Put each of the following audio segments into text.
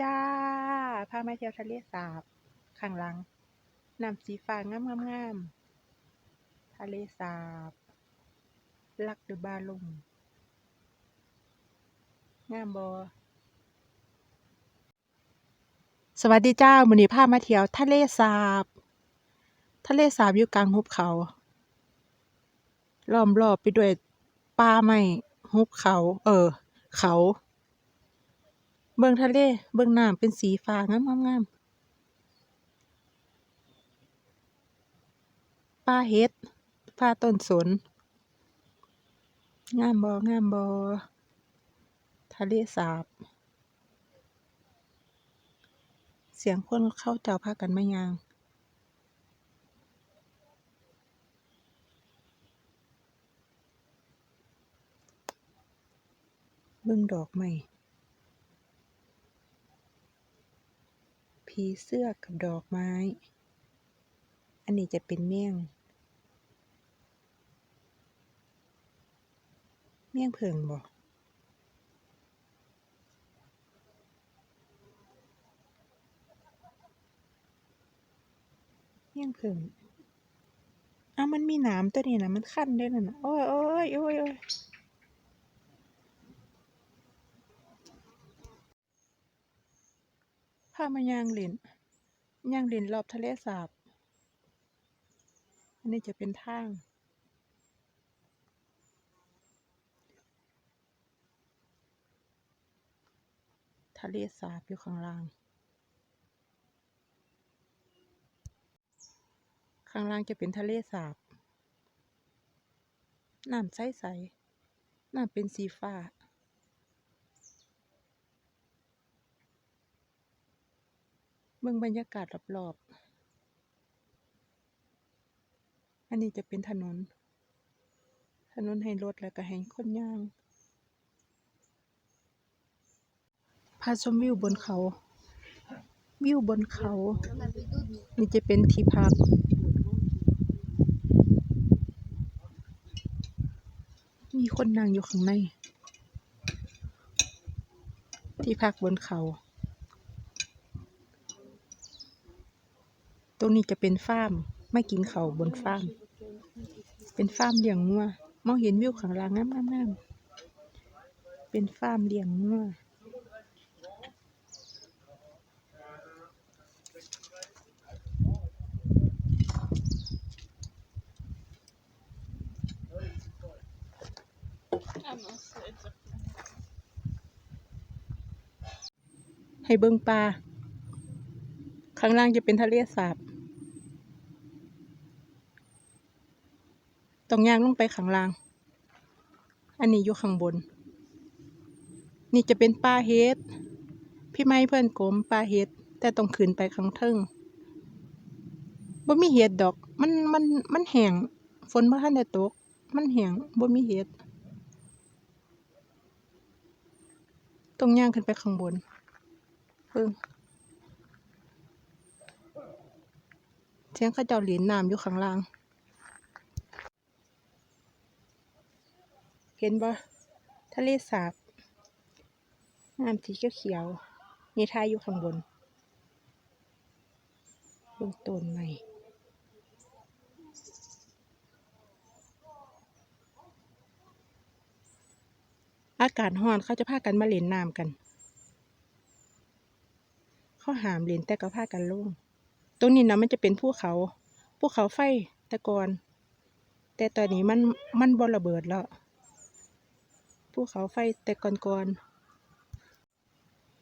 จ้า พามาเที่ยวทะเลสาบ ข้างหลัง น้ำสีฟ้างามงามๆทะเลสาบ ลักเดอบาลงงามบอสวัสดีจ้ามือนี้พามาเที่ยวทะเลสาบ ทะเลสาบอยู่กลางหุบเขา ล้อมรอบไปด้วยป่าไม้หุบเขา เออ เขา เบิ่งทะเล เบิ่งน้ำเป็นสีฟ้างามงามงามป่าเห็ดป่าต้นสน งามบ่งามบ่ทะเลสาบ เสียงคนเข้าเจ้าพากันมายางเบิ่งดอกไม้ ผีเสื้อกับดอกไม้ อันนี้จะเป็นเมี่ยง เมี่ยงเพิงบ่เมี่ยงเพิงอ้าวมันมีหนามตัวนี้นะมันคันด้วยนั่นน่ะโอ้ยโอ้ยโอ้ยโอ้ย พามายางเล่นย่างเล่นรอบทะเลสาบ อันนี้จะเป็นทาง ทะเลสาบอยู่ข้างล่าง ข้างล่างจะเป็นทะเลสาบ น้ำใสๆน้ำเป็นสีฟ้า บิ่งบรรยากาศรอบๆ อันนี้จะเป็นถนน ถนนให้รถแล้วก็ให้คนย่าง พาชมวิวบนเขา วิวบนเขา นี่จะเป็นที่พักมีคนนั่งอยู่ข้างใน ที่พักบนเขา รงนี้จะเป็นฟาร์มไม่กินเขาบนฟาร์ม เป็นฟาร์มเลี้ยงงัวมองเห็นวิวข้างล่างงามๆๆเป็นฟาร์มเลี้ยงงัวให้เบิ่งปลาข้างล่างจะเป็นทะเลสาบ ต้องย่างลงไปข้างล่าง อันนี้อยู่ข้างบน นี่จะเป็นปลาเฮดพี่ไม้เพื่อนกลมปลาเฮดแต่ต้องขึ้นไปข้างเทิงบ่มีเห็ดดอก มันมันมันแห้งฝนบ่ทันได้ตก มันแห้งบ่มีเห็ดต้องย่างขึ้นไปข้างบนเพิ่งเสียงเขาเจ้าเหรียญน้ำอยู่ข้างล่าง เห็นบ่ทะเลสาบน้ำสีเขียวๆมีทายอยู่ข้างบนเบื้องต้นใหม่อากาศร้อนเขาจะพากันมาเล่นน้ำกัน เขาหามเล่นแต่ก็พากันลง ตรงนี้นะมันจะเป็นภูเขาภูเขาไฟต่ก่อนแต่ตอนนี้มันมันบ่ระเบิดแล้ว ภูเขาไฟแต่ก่อน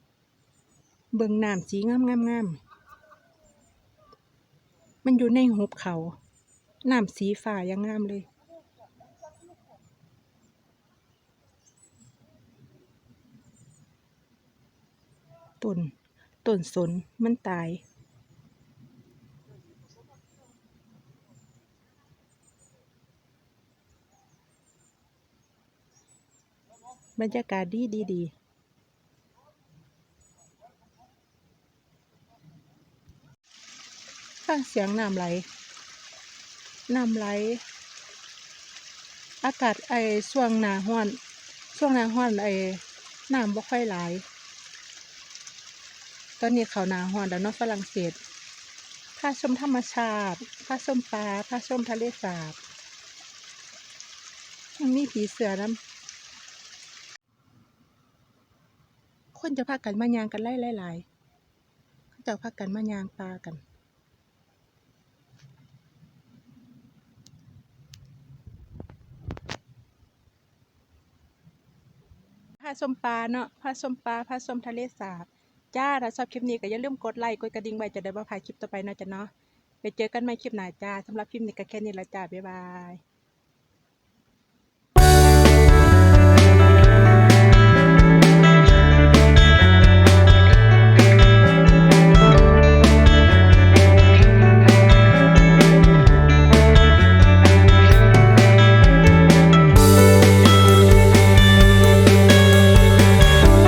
ๆเบิ่งน้ำสีงามงามงามมันอยู่ในหุบเขาน้ำสีฟ้ายังงามเลย ต้นต้นสนมันตาย บรรยากาศดีดีดีฟังเสียงน้ำไหล น้ำไหล อากาศไอช่วงหน้าร้อนช่วงหน้าร้อนไอน้ำบ่ค่อยไหลตอนนี้เขาหนาหอนแล้วเนาะฝรั่งเศสพาชมธรรมชาติพาชมปลาพาชมทะเลสาบ มีผีเสือนํ คนจะพากันมายางกันไล่หลายๆเขาจะพากันมายางปลากันพาชมปลาเนาะพาชมปลาพาชมทะเลสาบจ้าถ้าชอบคลิปนี้ก็อย่าลืมกดไลค์กดกระดิ่งไว้จะได้บ่พลาดคลิปต่อไปเนาะจ้ะเนาะไปเจอกันใหม่คลิปหน้าจ้าสำหรับคลิปนี้ก็แค่นี้ละจ้าบ๊ายบาย